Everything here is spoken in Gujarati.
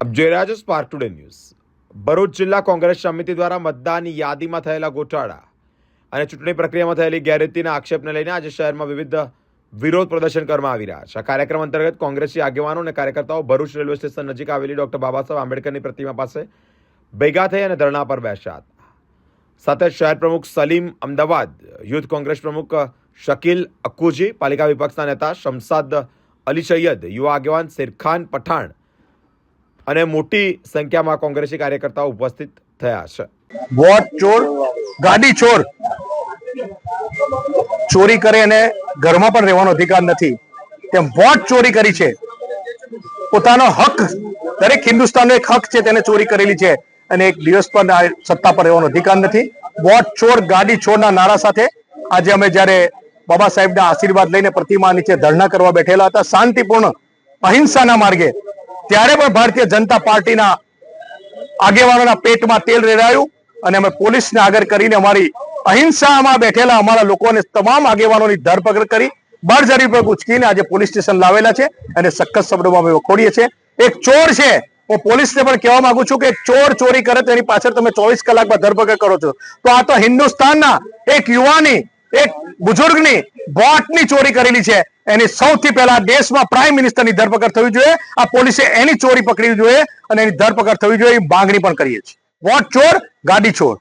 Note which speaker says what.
Speaker 1: આપ રહ્યા છો સ્પાર્ક ટુડે ન્યૂઝ ભરૂચ જિલ્લા કોંગ્રેસ સમિતિ દ્વારા મતદાનની યાદીમાં થયેલા ગોટાળા અને ચૂંટણી પ્રક્રિયામાં થયેલી ગેરરીતિના આક્ષેપને લઈને આજે શહેરમાં વિવિધ વિરોધ પ્રદર્શન કરવામાં આવી રહ્યા છે. આ કાર્યક્રમ અંતર્ગત કોંગ્રેસી આગેવાનો અને કાર્યકર્તાઓ ભરૂચ રેલવે સ્ટેશન નજીક આવેલી ડોક્ટર બાબા સાહેબ આંબેડકરની પ્રતિમા પાસે ભેગા થઈ અને ધરણા પર બેસ્યા હતા. સાથે શહેર પ્રમુખ સલીમ અમદાવાદ, યુથ કોંગ્રેસ પ્રમુખ શકીલ અક્કુજી, પાલિકા વિપક્ષના નેતા શમસાદ અલી સૈયદ, યુવા આગેવાન શેરખાન પઠાણ અને મોટી સંખ્યામાં કોંગ્રેસી કાર્યકર્તાઓ ઉપસ્થિત થયા છે.
Speaker 2: વોટ, ચોર, ગાડી ચોર. ચોરી કરે અને ઘરમાં પણ રહેવાનો અધિકાર નથી. તેમ વોટ ચોરી કરી છે. પોતાનો હક, દરેક હિન્દુસ્તાનનો એક હક છે તેને ચોરી કરેલી છે અને એક દિવસ પણ સત્તા પર રહેવાનો અધિકાર નથી. વોટ, ચોર, ગાડી, ચોરના નારા સાથે આજે અમે જ્યારે બાબા સાહેબના આશીર્વાદ લઈને પ્રતિમા નીચે ધરણા કરવા બેઠેલા હતા, શાંતિપૂર્ણ, અહિંસાના માર્ગે ત્યારે પણ ભારતીય જનતા પાર્ટીના આગેવાનોના પેટમાં તેલ રેડાયું અને અમે પોલીસને આગળ કરીને અમારી અહિંસામાં બેઠેલા અમારા લોકોને તમામ આગેવાનોની ધરપકડ કરી બળજરી પર ઉચકીને આજે પોલીસ સ્ટેશન લાવેલા છે અને સખત શબ્દોમાં અમે વખોડીએ છીએ. એક ચોર છે. હું પોલીસને પણ કહેવા માંગુ છું કે ચોર ચોરી કરે તેની પાછળ તમે ચોવીસ કલાકમાં ધરપકડ કરો છો. તો આ તો હિન્દુસ્તાનના એક યુવાની એક બુઝુર્ગની વોટની ચોરી કરેલી છે. એની સૌથી પહેલા દેશમાં પ્રાઇમ મિનિસ્ટરની ધરપકડ થવી જોઈએ. આ પોલીસે એની ચોરી પકડવી જોઈએ અને એની ધરપકડ થવી જોઈએ એ માંગણી પણ કરીએ છીએ. વોટ ચોર? ગાડી ચોર.